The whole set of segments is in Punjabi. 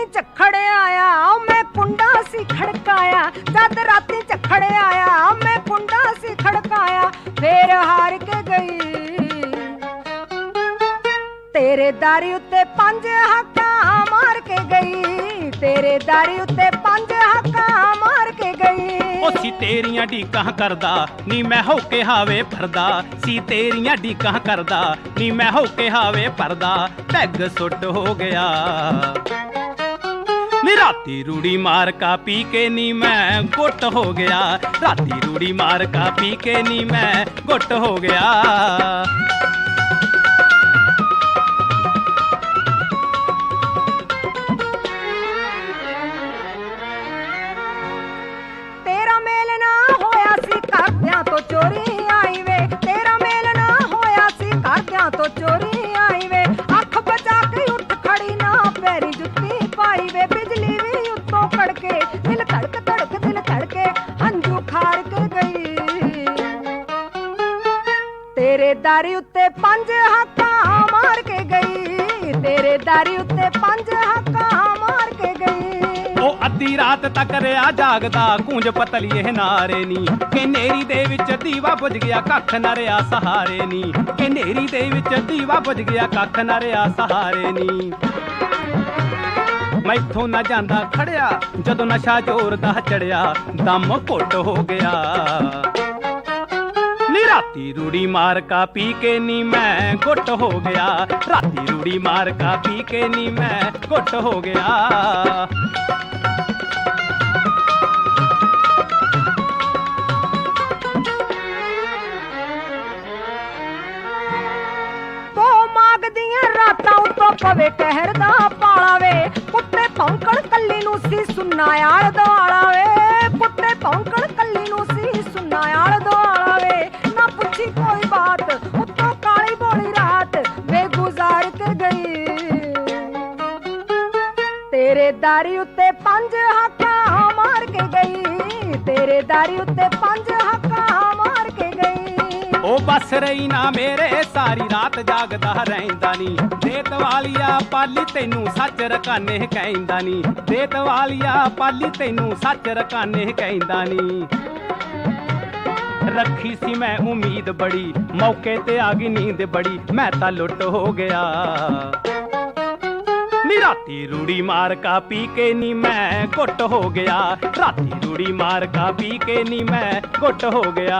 ਰਾਤੀ ਝੱਖੜ ਆਇਆ ਮੈਂ ਕੁੰਡਾ ਸੀ ਖੜਕਾਇਆ। ਜਦ ਰਾਤੀ ਝੱਖੜ ਆਇਆ ਮੈਂ ਕੁੰਡਾ ਸੀ ਖੜਕਾਇਆ। ਫੇਰ ਹਾਰ ਕੇ ਗਈ। ਤੇਰੇ ਦਾਰੀ ਉੱਤੇ ਪੰਜ ਹੱਕਾਂ ਮਾਰ ਕੇ ਗਈ। ਤੇਰੇ ਦਾਰੀ ਉੱਤੇ ਪੰਜ ਹੱਕਾਂ ਮਾਰ ਕੇ ਗਈ। ਉਹ ਸੀ ਤੇਰੀਆਂ ਢੀਕਾਂ ਕਰਦਾ, ਨੀ ਮੈਂ ਹੋ ਕੇ ਹਾਵੇ ਭਰਦਾ। ਸੀ ਤੇਰੀਆਂ ਢੀਕਾਂ ਕਰਦਾ, ਨੀ ਮੈਂ ਹੋ ਕੇ ਹਾਵੇ ਭਰਦਾ। ਪੈਗ ਸੁੱਟ ਹੋ ਗਿਆ। ਨੀ ਰਾਤੀ ਰੂੜੀ ਮਾਰ ਕਾ ਪੀ ਕੇ ਨੀ ਮੈਂ ਗੁੱਟ ਹੋ ਗਿਆ। ਰਾਤੀ ਰੂੜੀ ਮਾਰ ਕਾ ਪੀ ਕੇ ਨੀ ਮੈਂ ਗੁੱਟ ਹੋ ਗਿਆ। ਦਾਰੀ ਉੱਤੇ ਪੰਜ ਹੱਕਾਂ ਮਾਰ ਕੇ ਗਈ ਤੇਰੇ ਦਾਰੀ ਉੱਤੇ ਪੰਜ ਹੱਕਾਂ ਮਾਰ ਕੇ ਗਈ ਉਹ ਅੱਧੀ ਰਾਤ ਤੱਕ ਰਿਆ ਜਾਗਦਾ ਕੂੰਜ ਪਤਲੀਏ ਨਾਰੇ ਨੀ ਕਿ ਨੇਰੀ ਦੇ ਵਿੱਚ ਦੀਵਾ ਬੁਝ ਗਿਆ ਕੱਖ ਨਾ ਰਿਆ ਸਹਾਰੇ ਨੀ ਕਿ ਨੇਰੀ ਦੇ ਵਿੱਚ ਦੀਵਾ ਬੁਝ ਗਿਆ ਕੱਖ ਨਾ ਰਿਆ ਸਹਾਰੇ ਨੀ ਮੈਥੋਂ ਨਾ ਜਾਂਦਾ ਖੜਿਆ ਜਦੋਂ ਨਸ਼ਾ ਜ਼ੋਰ ਦਾ ਚੜਿਆ ਦਮ ਘੁੱਟ ਹੋ ਗਿਆ ਰਾਤੀ ਰੂੜੀ ਮਾਰ ਕਾ ਪੀ ਕੇ ਨੀ, ਮੈਂ ਗੁੱਟ ਹੋ ਗਿਆ। ਰਾਤੀ ਰੂੜੀ ਮਾਰ ਕਾ ਪੀ ਕੇ ਨੀ, ਮੈਂ ਗੁੱਟ ਹੋ ਗਿਆ। ਮਾਗਦੀਆਂ ਰਾਤਾਂ ਉਤੋਂ ਪਵੇ ਕਹਿਰ ਦਾ ਪਾਲਾ ਵੇ। ਕੁੱਤੇ ਭੌਂਕਣ ਕੱਲੀ ਨੂੰ ਸੀ ਸੁੰਨਾ ਤੇਰੇ ਉੱਤੇ ਪੰਜ ਹੱਕਾਂ ਮਾਰ ਕੇ ਗਈ। ਉਹ ਬਸ ਰਹੀ ਨਾ ਮੇਰੇ, ਸਾਰੀ ਰਾਤ ਜਾਗਦਾ ਰਹਿੰਦਾ ਨੀ। ਦੇਤ ਵਾਲੀਆ ਪਾਲੀ ਤੈਨੂੰ ਸੱਚ ਰਕਾਨੇ ਕਹਿੰਦਾ ਨੀ। ਦੇਤ ਵਾਲੀਆ ਪਾਲੀ ਤੈਨੂੰ ਸੱਚ ਰਕਾਨੇ ਕਹਿੰਦਾ ਨੀ। ਰੱਖੀ ਸੀ ਮੈਂ ਉਮੀਦ ਬੜੀ, ਮੌਕੇ ਤੇ ਆ ਗਈ ਨੀਂਦ ਬੜੀ। ਮੈਂ ਤਾਂ ਲੁੱਟ ਹੋ ਗਿਆ। ਨੀ ਰਾਤੀ ਰੂੜੀ ਮਾਰ ਕਾ ਪੀ ਕੇ ਨੀ ਮੈਂ ਗੁੱਟ ਹੋ ਗਿਆ। ਰਾਤੀ ਰੂੜੀ ਮਾਰ ਕਾ ਪੀ ਕੇ ਨੀ ਮੈਂ ਗੁੱਟ ਹੋ ਗਿਆ।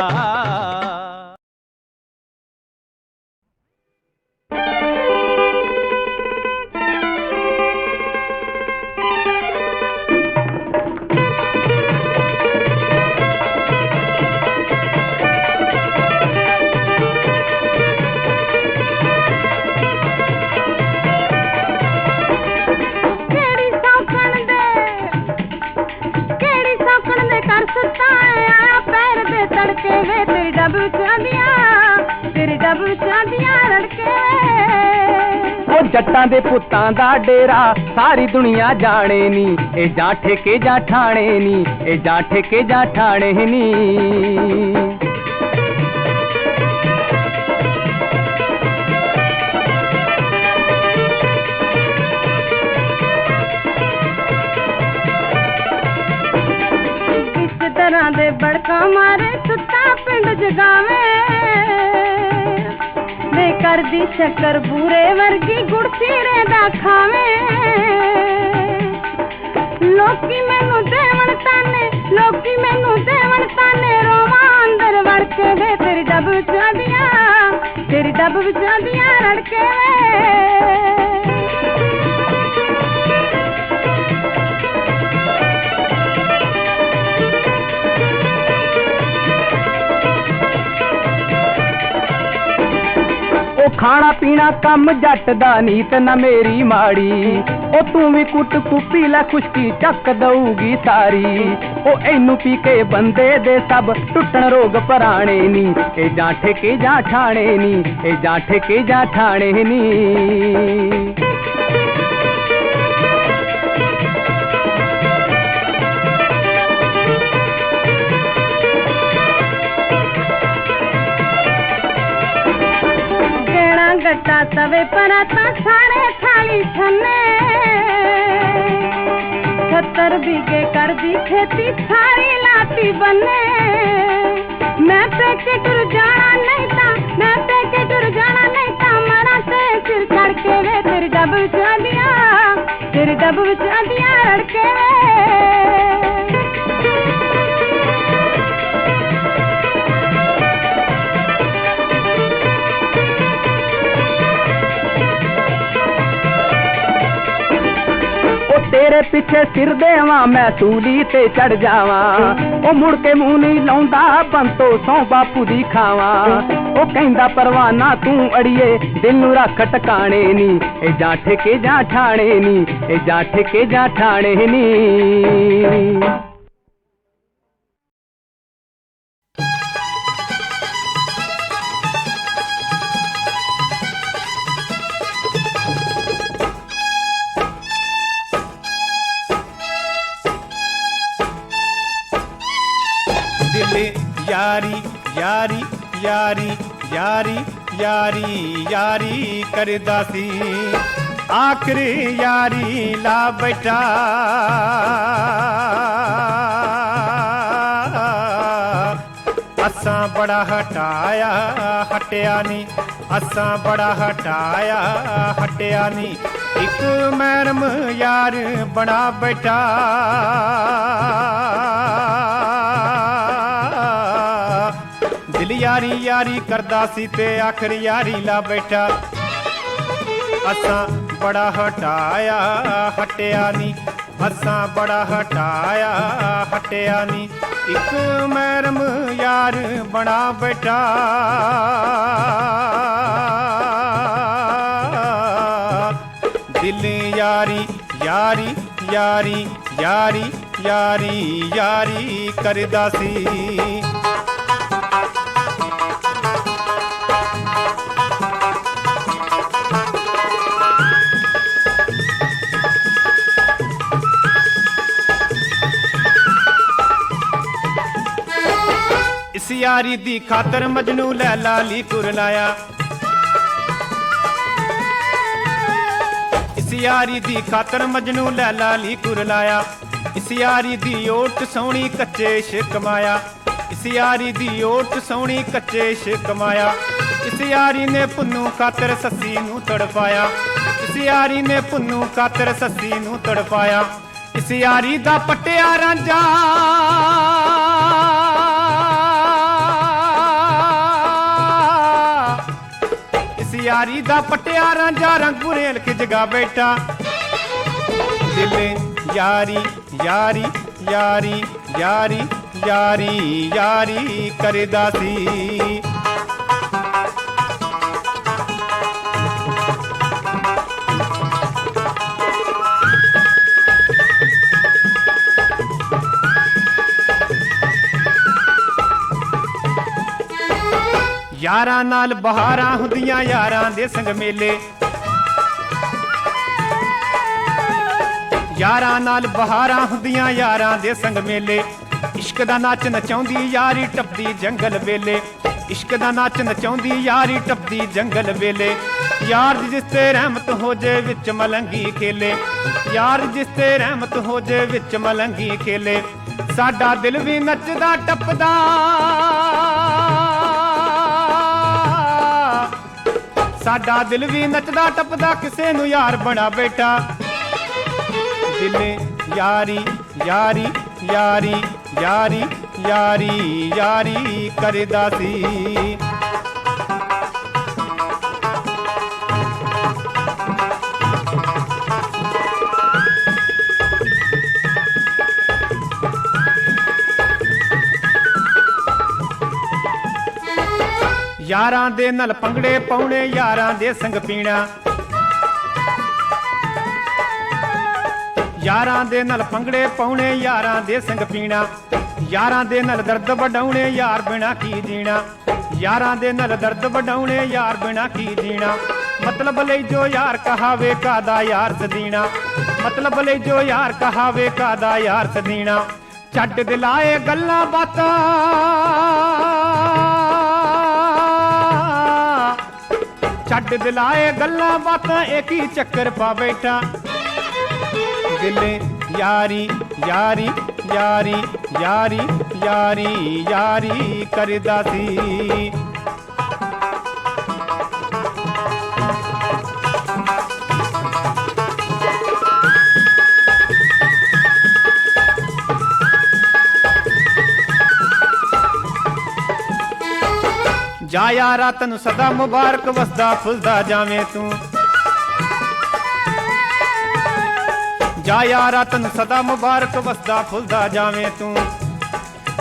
ਦਾ ਡੇਰਾ, ਸਾਰੀ ਦੁਨੀਆ ਜਾਣੇ ਨੀ। ਇਹ ਜਾਂ ਠੇਕੇ ਜਾਂ ਠਾਣੇ ਨੀ, ਇਹ ਜਾਂ ਠੇਕੇ ਜਾਂ ਠਾਣੇ ਨੀ। ਇਸ ਤਰ੍ਹਾਂ ਦੇ ਬੜਕਾ ਮਾਰੇ ਸੁੱਤਾ ਪਿੰਡ ਜਗਾਵੇ। ਵੇ ਕਰਦੀ ਸ਼ੱਕਰ ਬੂਰੇ ਵਰਗੀ ਗੁੜ ਚੀੜੇ ਦਾ ਖਾਵੇ। ਲੋਕੀ ਮੈਨੂੰ ਦੇਵਣ ਤਾਨੇ, ਲੋਕੀ ਮੈਨੂੰ ਦੇਵਣ ਤਾਨੇ, ਰੋਵਾਂ ਅੰਦਰ ਵੜ ਕੇ ਵੇ ਤੇਰੀ ਡੱਬ ਵਿੱਚ ਆਂਦੀਆਂ ਤੇਰੀ ਡੱਬ ਵਿੱਚ ਆਂਦੀਆਂ ਰੜਕੇ ਵੇ। ਖਾਣਾ ਪੀਣਾ ਕੰਮ ਜੱਟ ਦਾ ਤੇ ਨਾ ਮੇਰੀ ਮਾੜੀ। ਉਹ ਤੂੰ ਵੀ ਕੁੱਟ ਕੁੱਪੀ ਲੈ, ਖੁਸ਼ਕੀ ਚੱਕ ਦਊਗੀ ਸਾਰੀ। ਉਹ ਇਹਨੂੰ ਪੀ ਕੇ ਬੰਦੇ ਦੇ ਸਭ ਟੁੱਟਣ ਰੋਗ ਪਰਾਣੇ ਨੀ। ਇਹ ਜਾਂ ਠੇਕੇ ਜਾਂ ਠਾਣੇ ਨੀ, ਇਹ ਜਾਂ ਠੇਕੇ ਜਾਂ ਠਾਣੇ ਨੀ। ਗੇਣਾ ਗੱਟਾ ਤਵੇ ਪਰ ਤਾਂ ਸਾਰੇ ਖਾਲੀ ਛੰਨੇ ਛੱਤਰ ਬੀਗੇ ਕਰਦੀ ਖੇਤੀ ਸਾਰੀ ਲਾਤੀ ਬੰਨੇ ਮੈਂ ਪੇਕੇ ਟੁਰ ਜਾਣਾ ਨਹੀਂ ਤਾਂ ਮੈਂ ਪੇਕੇ ਟੁਰ ਜਾਣਾ ਨਹੀਂ ਤਾਂ ਮਰਾਂ ਤੇ ਸਿਰ ਚੜ ਕੇ ਵੇ ਤੇਰੀ ਡੱਬ ਵਿੱਚ ਆਂਦੀਆਂ ਤੇਰੀ ਡੱਬ ਵਿੱਚ ਆਂਦੀਆਂ ਤੇਰੇ ਪਿੱਛੇ ਸਿਰ ਦੇਵਾਂ, ਮੈਂ ਸੂਲੀ ਤੇ ਚੜ ਜਾਵਾਂ। ਉਹ ਮੁੜ ਕੇ ਮੂੰਹ ਨਹੀਂ ਲਾਉਂਦਾ, ਬੰਤੋ ਸੌ ਬਾਪੂ ਦੀ ਖਾਵਾਂ। ਉਹ ਕਹਿੰਦਾ ਪਰਵਾਨਾ ਤੂੰ ਅੜੀਏ, ਦਿਲ ਨੂੰ ਰੱਖ ਟਿਕਾਣੇ ਨੀ। ਇਹ ਜਾਂ ਠੇਕੇ ਜਾਂ ਠਾਣੇ ਨੀ ਇਹ ਜਾਂ ਠੇਕੇ ਜਾਂ ਠਾਣੇ ਨੀ। ਯਾਰੀ ਯਾਰੀ ਯਾਰੀ ਯਾਰੀ ਕਰਦਾ ਸੀ। ਆਖਰੀ ਯਾਰੀ ਲਾ ਬੈਠਾ। ਅਸਾਂ ਬੜਾ ਹਟਾਇਆ, ਹਟਿਆ ਨਹੀਂ ਅਸਾਂ ਬੜਾ ਹਟਾਇਆ, ਹਟਿਆ ਨਹੀਂ ਇੱਕ ਮਰਮ ਯਾਰ ਬਣਾ ਬੈਠਾ। ਦਿਲ ਯਾਰੀ ਯਾਰੀ ਕਰਦਾ ਸੀ ਤੇ ਆਖਰ ਯਾਰੀ ਲਾ ਬੈਠਾ। ਅਸਾਂ ਬੜਾ ਹਟਾਇਆ, ਹਟਿਆ ਨਹੀਂ ਅਸਾਂ ਬੜਾ ਹਟਾਇਆ, ਹਟਿਆ ਨਹੀਂ ਇੱਕ ਮਰਮ ਯਾਰ ਬਣਾ ਬੈਠਾ। ਦਿਲ ਯਾਰੀ ਯਾਰੀ ਯਾਰੀ ਯਾਰੀ ਯਾਰੀ ਯਾਰੀ ਕਰਦਾ ਸੀ। ਇਸ ਦੀ ਖਾਤਰ ਮਜਨੂ ਲੈਲਾ ਲੀ ਕੁਰਲਾਇਆ ਇਸ ਦੀ ਖਾਤਰ ਮਜਨੂ ਲੈਲਾ ਲੀ ਕੁਰਲਾਇਆ ਇਸ ਦੀ ਓਟ ਸੋਹਣੀ ਕੱਚੇ ਇਸ਼ਕ ਕਮਾਇਆ ਇਸ ਯਾਰੀ ਦੀ ਓਟ ਸੋਹਣੀ ਕੱਚੇ ਇਸ਼ਕ ਕਮਾਇਆ ਇਸ ਨੇ ਪੁੰਨੂ ਖਾਤਰ ਸੱਸੀ ਨੂੰ ਤੜਪਾਇਆ ਇਸ ਯਾਰੀ ਨੇ ਪੁੰਨੂ ਖਾਤਰ ਸੱਸੀ ਨੂੰ ਤੜਪਾਇਆ ਇਸ ਯਾਰੀ ਦਾ ਪਟਿਆ ਰਾਂਝਾ ਯਾਰੀ ਦਾ ਪਟਿਆ ਰਾਂਝਾ ਰੰਗਪੁਰੇ ਲਿਖ ਜਗਾ ਬੈਠਾ। ਦਿਲ ਯਾਰੀ ਯਾਰੀ ਯਾਰੀ ਯਾਰੀ ਯਾਰੀ ਯਾਰੀ ਕਰਦਾ ਸੀ। ਯਾਰਾਂ ਨਾਲ ਬਹਾਰਾਂ ਹੁੰਦੀਆਂ ਯਾਰਾਂ ਦੇ ਸੰਗ ਮੇਲੇ। ਯਾਰਾਂ ਨਾਲ ਬਹਾਰਾਂ ਹੁੰਦੀਆਂ ਯਾਰਾਂ ਦੇ ਸੰਗ ਮੇਲੇ। ਇਸ਼ਕ ਦਾ ਨਾਚ ਨਚਾਉਂਦੀ ਯਾਰੀ ਟੱਪਦੀ ਜੰਗਲ ਵੇਲੇ। ਇਸ਼ਕ ਦਾ ਨਾਚ ਨਚਾਉਂਦੀ ਯਾਰੀ ਟੱਪਦੀ ਜੰਗਲ ਵੇਲੇ। ਯਾਰ ਜਿਸ ਤੇ ਰਹਿਮਤ ਹੋ ਜੇ ਵਿੱਚ ਮਲੰਗੀ ਖੇਲੇ। ਯਾਰ ਜਿਸ ਤੇ ਰਹਿਮਤ ਹੋ ਜੇ ਵਿੱਚ ਮਲੰਗੀ ਖੇਲੇ। ਸਾਡਾ ਦਿਲ ਵੀ ਨੱਚਦਾ, ਟੱਪਦਾ। ਸਾਡਾ ਦਿਲ ਵੀ ਨੱਚਦਾ, ਟੱਪਦਾ, ਕਿਸੇ ਨੂੰ ਯਾਰ ਬਣਾ ਬੈਠਾ। ਦਿਲੇ ਯਾਰੀ ਯਾਰੀ ਯਾਰੀ ਯਾਰੀ ਯਾਰੀ ਯਾਰੀ ਕਰਦਾ ਸੀ। ਯਾਰਾਂ ਦੇ ਨਾਲ ਪੰਗੜੇ ਪਾਉਣੇ, ਯਾਰਾਂ ਦੇ ਸੰਗ ਪੀਣਾ। ਯਾਰਾਂ ਦੇ ਨਾਲ ਪੰਗੜੇ ਪਾਉਣੇ, ਯਾਰਾਂ ਦੇ ਸੰਗ ਪੀਣਾ। ਯਾਰਾਂ ਦੇ ਨਾਲ ਦਰਦ ਵਡਾਉਣੇ, ਯਾਰ ਬਿਨਾ ਕੀ ਜੀਣਾ। ਯਾਰਾਂ ਦੇ ਨਾਲ ਦਰਦ ਵਡਾਉਣੇ, ਯਾਰ ਬਿਨਾ ਕੀ ਜੀਣਾ। ਮਤਲਬ ਲਈ ਜੋ ਯਾਰ ਕਹਾਵੇ ਕਾਦਾ ਯਾਰ ਸਦੀਣਾ। ਮਤਲਬ ਲਈ ਜੋ ਯਾਰ ਕਹਾਵੇ ਕਾਦਾ ਯਾਰ ਸਦੀਣਾ। ਛੱਡ ਦਿਲਾਏ ਗੱਲਾਂ ਬਾਤਾਂ। ਛੱਡ ਦਿਲਾਏ, ਗੱਲਾਂ ਬਾਤਾਂ ਇੱਕ ਹੀ ਚੱਕਰ ਪਾ ਬੈਠਾ। ਦਿਲੇ ਯਾਰੀ ਯਾਰੀ ਯਾਰੀ ਯਾਰੀ ਯਾਰੀ ਯਾਰੀ ਕਰਦਾ ਸੀ। ਜਾ ਯਾਰਾ ਤੈਨੂੰ ਸਦਾ ਮੁਬਾਰਕ ਵਸਦਾ, ਫੁੱਲਦਾ ਜਾਵੇਂ ਤੂੰ। ਜਾ ਯਾਰਾ ਤੈਨੂੰ ਸਦਾ ਮੁਬਾਰਕ ਵਸਦਾ, ਫੁੱਲਦਾ ਜਾਵੇਂ ਤੂੰ।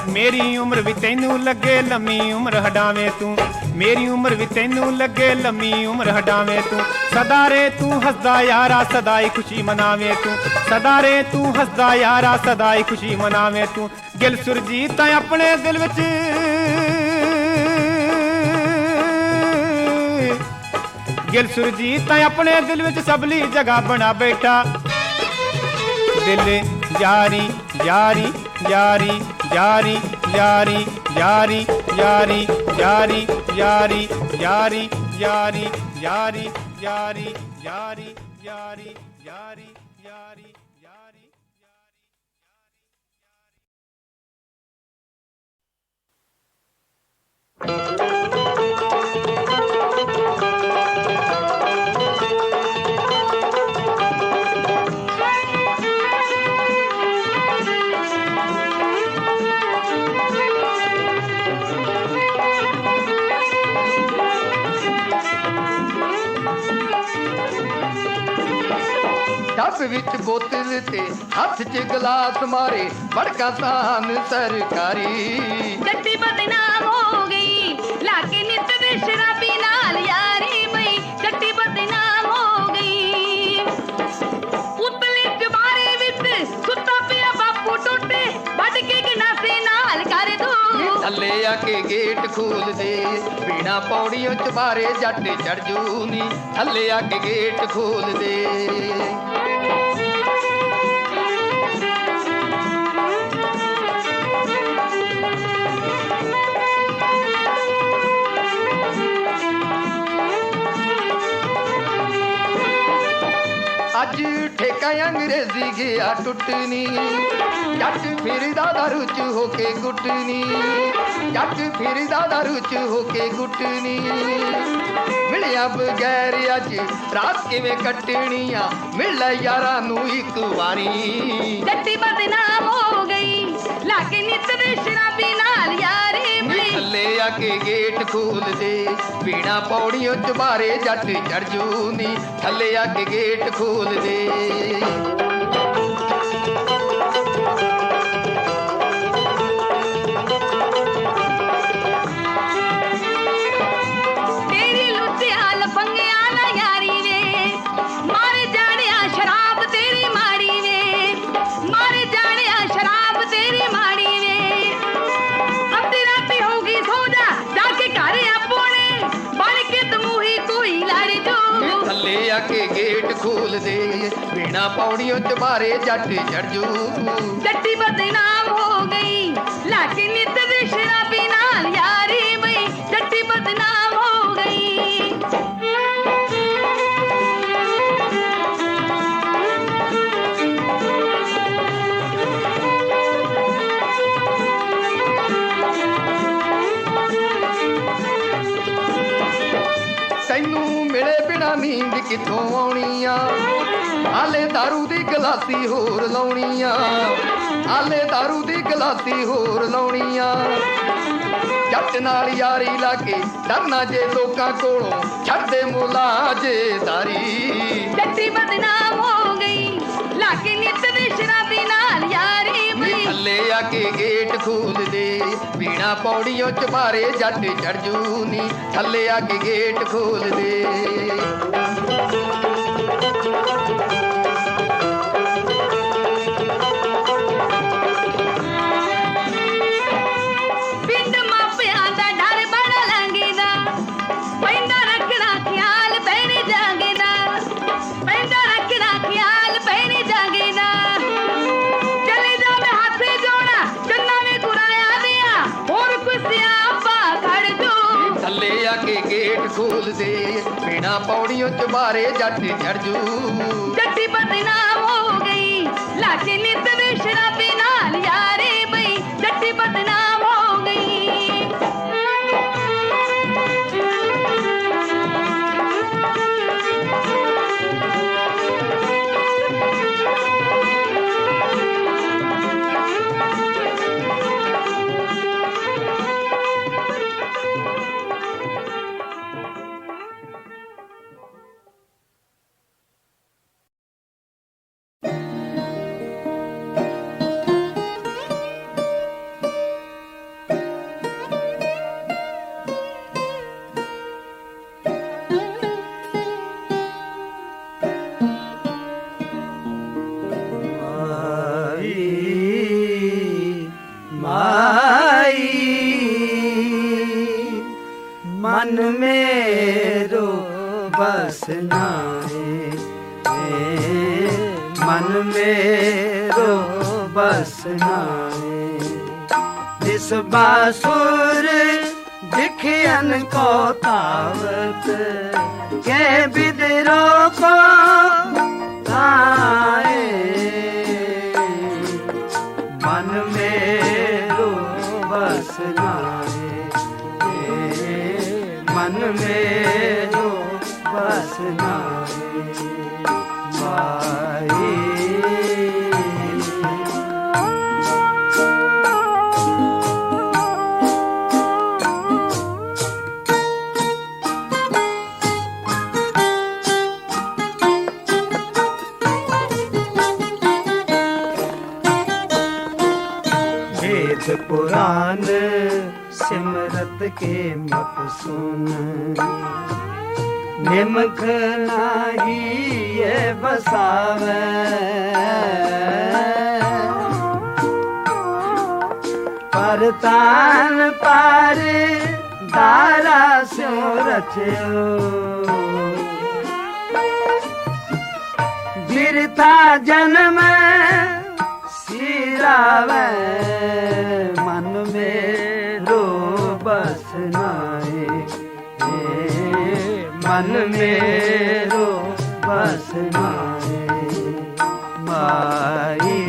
ਮੇਰੀ ਉਮਰ ਵੀ ਤੈਨੂੰ ਲੱਗੇ, ਲੰਮੀ ਉਮਰ ਹਟਾਵੇਂ ਤੂੰ। ਮੇਰੀ ਉਮਰ ਵੀ ਤੈਨੂੰ ਲੱਗੇ, ਲੰਮੀ ਉਮਰ ਹਟਾਵੇਂ ਤੂੰ। ਸਦਾ ਰੇ ਤੂੰ ਹੱਸਦਾ ਯਾਰਾ ਸਦਾ ਹੀ ਖੁਸ਼ੀ ਮਨਾਵੇਂ ਤੂੰ। ਸਦਾ ਰੇ ਤੂੰ ਹੱਸਦਾ ਯਾਰਾ ਸਦਾ ਹੀ ਖੁਸ਼ੀ ਮਨਾਵੇਂ ਤੂੰ। ਗਿਲ ਸੁਰਜੀਤ ਆਪਣੇ ਦਿਲ ਵਿੱਚ। ਗਿਲ ਸੁਰਜੀਤ ਤਾਂ ਆਪਣੇ ਦਿਲ ਵਿੱਚ ਸਭਲੀ ਜਗ੍ਹਾ ਬਣਾ ਬੈਠਾ ਦਿਲ ਯਾਰੀ ਯਾਰੀ ਯਾਰੀ ਯਾਰੀ ਯਾਰੀ ਯਾਰੀ ਯਾਰੀ ਯਾਰੀ ਯਾਰੀ ਯਾਰੀ ਯਾਰੀ ਯਾਰੀ ਯਾਰੀ ਯਾਰੀ ਯਾਰੀ ਯਾਰੀ ਯਾਰੀ ਯਾਰੀ ਡੱਬ ਵਿੱਚ ਬੋਤਲ ਤੇ ਹੱਥ 'ਚ ਗਲਾਸ ਮਾਰੇ ਬੜਕਾ ਸਾਨ ਸਰਕਾਰੀ। ਜੱਟੀ ਬਦਨਾਮ ਹੋ ਗਈ ਲਾਕੇ ਨਿਤ ਦੇ ਸ਼ਰਾਬੀ ਨਾਲ ਯਾਰੀ ਬਈ ਜੱਟੀ ਬਦਨਾਮ ਹੋ ਗਈ। ਉਤਲੇ ਜਵਾਰੇ ਵਿੱਚ ਸੁੱਤਾ ਪਿਆ ਬਾਪੂ ਟੋਟੇ ਵੱਢ ਕੇ ਗਨਾਸੇ ਨਾਲ ਕਰ ਦੋ ਥੱਲੇ ਆ ਕੇ ਗੇਟ ਖੋਲ ਦੇ ਬਿਨਾ ਪੌੜੀਆਂ ਚਬਾਰੇ ਜੱਟ ਚੜ ਜੂ ਨੀ। ਥੱਲੇ ਆ ਕੇ ਗੇਟ ਖੋਲ ਦੇ ਅੱਜ ਠੇਕਾ ਅੰਗਰੇਜ਼ੀ ਗਿਆ ਟੁੱਟਣੀ। ਜੱਟ ਫਿਰਦਾ ਦਾਰੂ ਚ ਹੋ ਕੇ ਗੁੱਟਣੀ। ਜੱਟ ਫਿਰਦਾ ਦਾਰੂ ਚ ਹੋ ਕੇ ਗੁੱਟਣੀ। ਮਿਲਿਆ ਬਗੈਰ ਅੱਜ ਰਾਤ ਕਿਵੇਂ ਕੱਟਣੀ ਆ ਮਿਲ ਯਾਰਾਂ ਨੂੰ ਇੱਕ ਵਾਰੀ। ਜੱਟੀ ਬਦਨਾਮ ਹੋ ਗਈ। ਲਾਕੇ ਨਿਤ ਦੇ ਸ਼ਰਾਬੀ ਕੇ ਗੇਟ ਖੋਲ ਦੇ ਪੀਣਾ ਪੌੜੀਆਂ ਚਬਾਰੇ ਜੱਟ ਚੜ ਜੂ ਨੀ ਥੱਲੇ ਆ ਕੇ ਗੇਟ ਖੋਲ ਦੇ ਗੇਟ ਖੋਲ ਦੇ ਬਿਨਾ ਪੌੜੀਆਂ ਚਬਾਰੇ ਜੱਟ ਚੜ ਜੂ ਜੱਟੀ ਬਦਨਾਮ ਹੋ ਗਈ ਲਾਕੇ ਨਿਤ ਦੇ ਸ਼ਰਾਬੀ ਨਾਲ ਯਾਰੀ ਬਈ ਜੱਟੀ ਬਦਨਾਮ ਹੋ ਗਈ। ਤੈਨੂੰ ਮਿਲੇ ਬਿਨਾ ਨੀਂਦ ਕਿੱਥੋਂ? दारू ਦੀ ਗਲਾਸੀ ਹੋਰ ਲਾਉਣੀ ਆ ਹਾਲੇ दारू ਦੀ ਗਲਾਸੀ ਹੋਰ ਲਾਉਣੀ ਆ ਜੱਟ ਨਾਲ ਯਾਰੀ ਲਾ ਕੇ ਡਰਨਾ ਜੇ ਲੋਕਾਂ ਕੋਲੋਂ ਛੱਡਦੇ ਮੁਲਾਜੇਦਾਰੀ ਜੱਟੀ ਬਦਨਾਮ ਹੋ ਗਈ ਲਾ ਲਾਗੇ ਨਿਤ ਵੀ ਸ਼ਰਾਬੀ ਨਾਲ ਯਾਰੀ ਨੀ ਬਈ ਥੱਲੇ ਆ ਕੇ ਗੇਟ ਖੋਲ ਦੇ ਪੀਣਾ ਪੌੜੀਆਂ ਚ ਬਾਰੇ ਜੱਟ ਚੜ ਜੂ ਨੀ ਥੱਲੇ ਆ ਕੇ ਗੇਟ ਖੋਲ ਦੇ ਪੀਣਾ ਪੌੜੀਆਂ ਚ ਬਾਰੇ ਜੱਟ ਚੜ ਜੂ। ਜੱਟੀ ਬਦਨਾਮ ਹੋ ਗਈ ਲਾਗੇ ਨਿਤ ਮੇਰੋ ਬਸ ਨਾਏ ਮਨ ਮੇਰੋ ਬਸ ਨਾਏ ਜਿਸ ਬਾਸੁਰ ਦਿਖਿਆਨ ਕੋ ਤਾਵਤ ਕੇ ਬਿਦਰੋ ਕੋ ਆਏ पुराण सिमरत के मत ਨਿਮਖ ਨਾਹੀ ਏ ਬਸਾਵੇ ਪਰਤਾਨ ਪਾਰ ਦਾਰਾ ਸਿਉ ਰਚਿਓ। ਬਿਰਥਾ ਜਨਮ ਸਿਰਾਵੇ। ਮਨ ਮੇਰੋ ਵਸਨਾਏ ਮਾਈ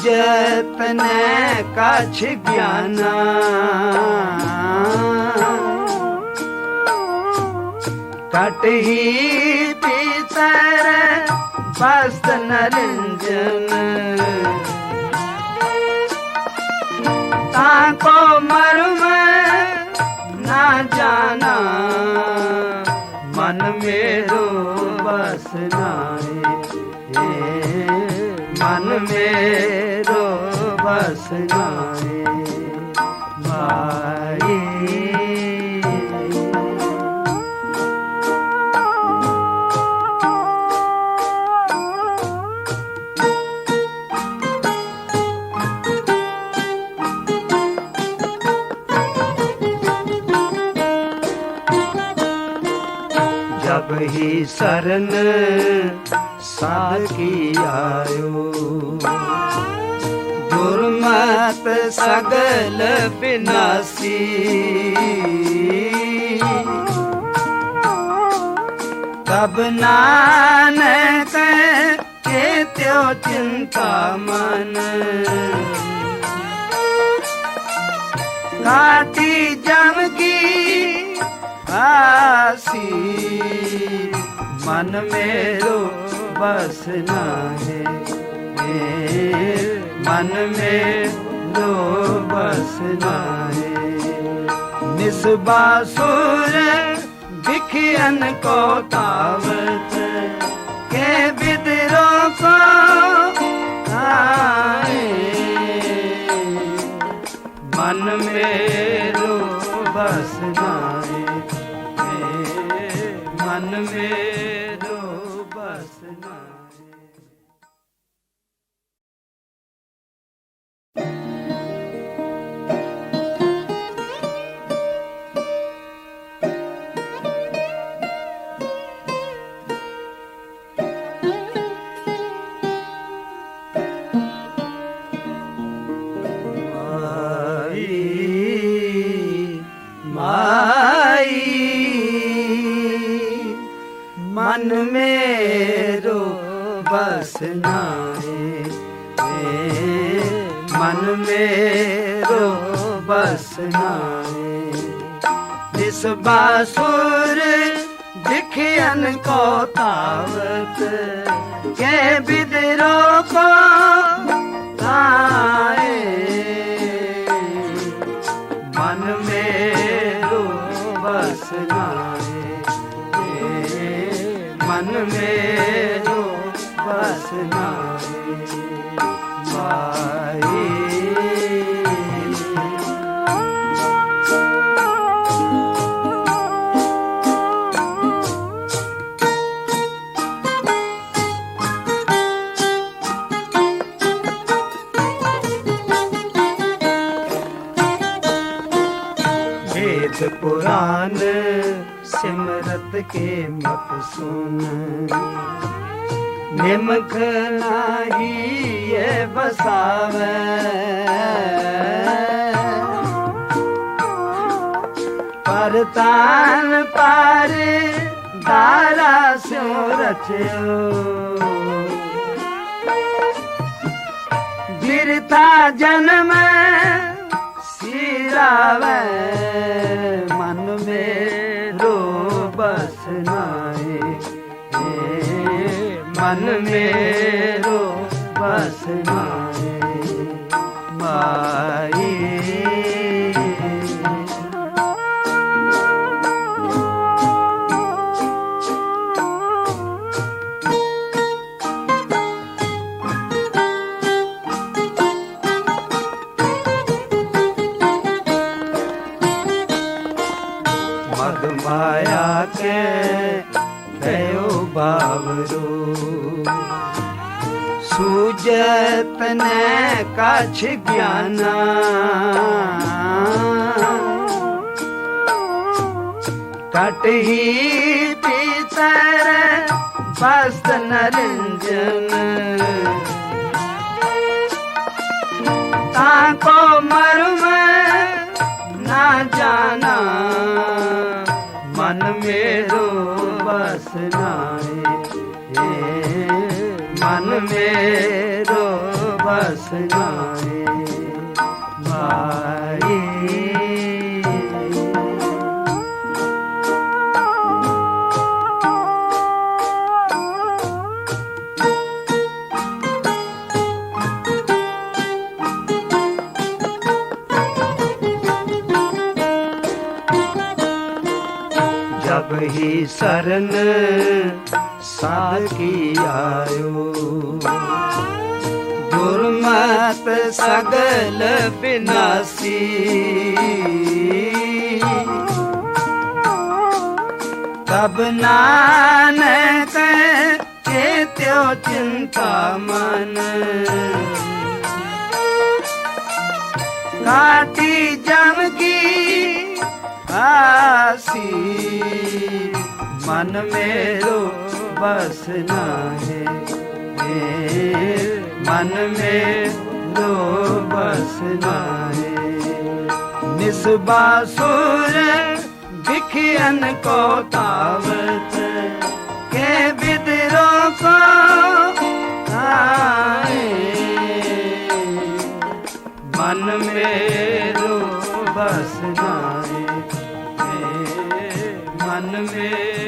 सूजत ने कछ ज्ञाना कट ही पीतर बस्त नरंजन ताको मर्म ना जाना मन मेरो बस नाए मन मेरो ਸੁਨਾਏ ਮਾਏ ਜਬ ਹੀ ਸਰਨ ਸਾਕੀ ਆਇਓ ਗੁਰਮਤ ਸਗਲ ਬਿਨਾਸੀ। ਤਬ ਨਾਨਕ ਕੇ ਤਿਉ ਚਿੰਤਾ ਮਨ। ਕਾਟੀ ਜਮ ਕੀ ਆਸੀ। ਮਨ ਮੇਰੋ ਬਸ ਨਾ ਹੈ ना है ए, मन मेरो बस ना है निस्बासुर बिखियन को तावत के बिदरों को आए मन मेरो बस नाए मन मेरो ਤਿਸ ਬਾਸੁਰ ਦਿਖਿਆਨ ਕੋ ਤਾਵਤ। ਕੈ ਬਿਦਰੋ ਕੋ ਤਾਏ ਮਨ ਮੇਰੋ ਵਸ ਨਾਏ ਮਨ ਮੇਰੋ ਵਸ ਨਾਏ सिमरत के मत सुन निमक नाही ये बसावे पर तान पार दारा स्यो रचियो गिरता जन्म सिरावे ਮਨ ਮੇਰੋ ਵਸ ਮਾਏ ਮਾਈ सूजत ने कछ ज्ञाना कट ही पीतर बस्त नरंजन ताको मर्म ना जाना मन मेरो बस नाए ए, मन मेरो ਵਾਸਨਾਏ ਮਾਏ ਜਬ ਹੀ ਸਰਨ ਸਾਕੀ ਆਇਓ ਨਾਥ ਸਗਲ ਬਿਨਾਸੀ ਤਬ ਨਾਨਕ ਚੇਤਿਓ ਚਿੰਤਾ ਮਨ ਕਾਟੀ ਜਮ ਕੀ ਆਸੀ ਮਨ ਮੇਰੋ ਬਸ ਨਾ ਹੈ मन मेरो बस ना है निस्बासुर बिखियन को तावत के बिदरों को आए मन मेरो बस नाए हे मन में